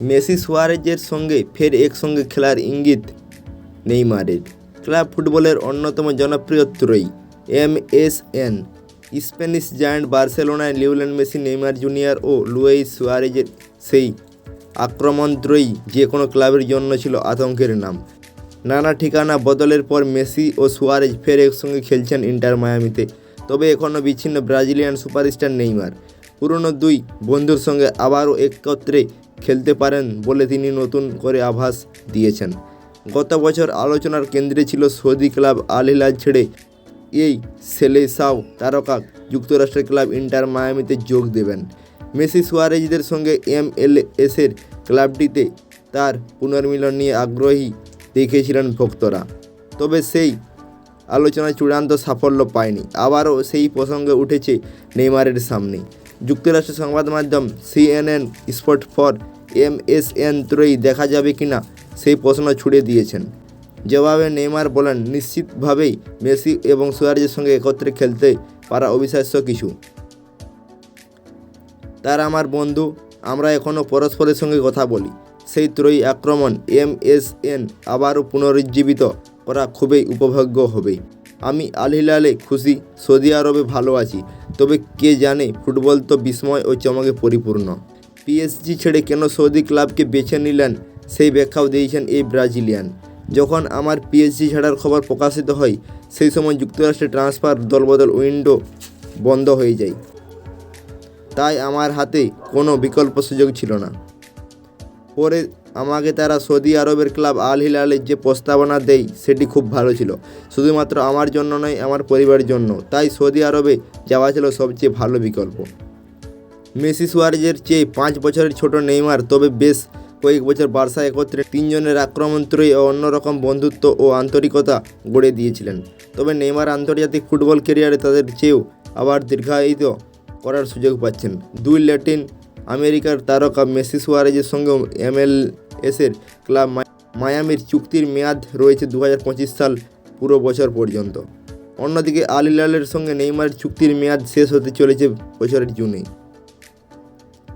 Messi সুয়ারেজের সঙ্গে ফের একসঙ্গে খেলার ইঙ্গিত নেইমারের। ক্লাব ফুটবলের অন্যতম জনপ্রিয় ত্রয়ী, M S N. Spanish giant বার্সেলোনায় লিওলেন মেসি, নেইমার জুনিয়র ও লুইস সুয়ারেজের সেই আক্রমণত্রয়ী যে কোনো ক্লাবের জন্য ছিল আতঙ্কের নাম। নানা ঠিকানা বদলের পর মেসি ও সুয়ারেজ ফের একসঙ্গে খেলছেন ইন্টার মায়ামিতে। তবে এখনও বিচ্ছিন্ন ব্রাজিলিয়ান সুপারস্টার নেইমার। পুরনো দুই বন্ধুর সঙ্গে আবারও একত্রে খেলতে পারেন বলে তিনি নতুন করে আভাস দিয়েছেন। গত বছর আলোচনার কেন্দ্রে ছিল সৌদি ক্লাব আল হিলাল ছেড়ে এই সেলেসাও তারকা যুক্তরাষ্ট্রের ক্লাব ইন্টার মায়ামিতে যোগ দেবেন। মেসি সুয়ারেজদের সঙ্গে এম এল এসের ক্লাবটিতে তার পুনর্মিলন নিয়ে আগ্রহী দেখিয়েছিলেন ভক্তরা। তবে সেই আলোচনায় চূড়ান্ত সাফল্য পায়নি। আবারও সেই প্রসঙ্গে উঠেছে নেইমারের সামনে। যুক্তরাষ্ট্রের সংবাদ মাধ্যম CNN spot for M S N ত্রয়ী দেখা যাবে কিনা সেই প্রশ্ন ছুড়ে দিয়েছেন। জবাবে নেইমার বলেন, নিশ্চিতভাবেই মেসি এবং সুয়ারেজের সঙ্গে একত্রে খেলতে পারা অবিশ্বাস্য কিছু। তারা আমার বন্ধু, আমরা এখনও পরস্পরের সঙ্গে কথা বলি। সেই ত্রয়ী আক্রমণ এম এস এন আবারও পুনরুজ্জীবিত করা খুবই উপভোগ্য হবে। আমি আল হিলালে খুশি, সৌদি আরবে ভালো আছি। তবে কে জানে, ফুটবল তো বিস্ময় ও চমকে পরিপূর্ণ। পিএসজি ছেড়ে কেন সৌদি ক্লাবকে বেছে নিলেন? সেই ব্যাখ্যাও দিয়েছেন এই ব্রাজিলিয়ান। যখন আমার পিএসজি ছাড়ার খবর প্রকাশিত হয়, সেই সময় যুক্তরাষ্ট্রে ট্রান্সফার দলবদল উইন্ডো বন্ধ হয়ে যায়। তাই আমার হাতে কোনো বিকল্প সুযোগ ছিল না। পরে আমাকে তারা সৌদি আরবের ক্লাব আল হিলালের যে প্রস্তাবনা দেয়, সেটি খুব ভালো ছিল। শুধুমাত্র আমার জন্য নয়, আমার পরিবারের জন্য। তাই সৌদি আরবে যাওয়া ছিল সবচেয়ে ভালো বিকল্প। মেসি সুয়ারেজের চেয়ে পাঁচ বছরের ছোট নেইমার, তবে বেশ কয়েক বছর বার্সা একত্রে তিনজনের আক্রমণত্রয়ী ও অন্যরকম বন্ধুত্ব ও আন্তরিকতা গড়ে দিয়েছিলেন। তবে নেইমার আন্তর্জাতিক ফুটবল ক্যারিয়ারে তাদের চেয়েও আবার দীর্ঘায়িত করার সুযোগ পাচ্ছেন। দুই ল্যাটিন আমেরিকার তারকা মেসি সুয়ারেজের সঙ্গে এমএলএসের ক্লাব মায়ামির চুক্তির মেয়াদ রয়েছে দু হাজার পঁচিশ সাল পুরো বছর পর্যন্ত। অন্যদিকে আল হিলালের সঙ্গে নেইমারের চুক্তির মেয়াদ শেষ হতে চলেছে বছরের জুনে।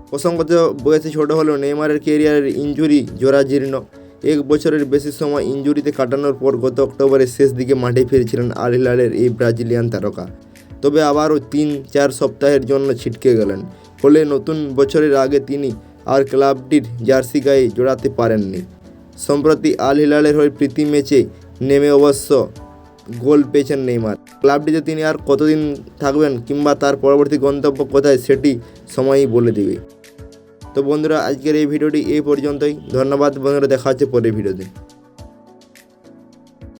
প্রসঙ্গত বয়সে ছোট হলেও নেইমারের কেরিয়ারের ইঞ্জুরি জরাজীর্ণ। এক বছরের বেশি সময় ইঞ্জুরিতে কাটানোর পর গত অক্টোবরের শেষ দিকে মাঠে ফিরেছিলেন আল হিলালের এই ব্রাজিলিয়ান তারকা। তবে আবারও তিন চার সপ্তাহের জন্য ছিটকে গেলেন। ফলে নতুন বছরের আগে তিনি আর ক্লাবটির জার্সি গায়ে জোড়াতে পারেননি। সম্প্রতি আল হিলালের হয়ে প্রীতি ম্যাচে নেমে অবশ্য গোল পেয়েছেন নেইমার। ক্লাবটিতে তিনি আর কতদিন থাকবেন কিংবা তার পরবর্তী গন্তব্য কোথায় সেটি সময়ই বলে দেবে। তো বন্ধুরা, আজকের এই ভিডিওটি এই পর্যন্তই। ধন্যবাদ বন্ধুরা, দেখা হচ্ছে পরের ভিডিওতে।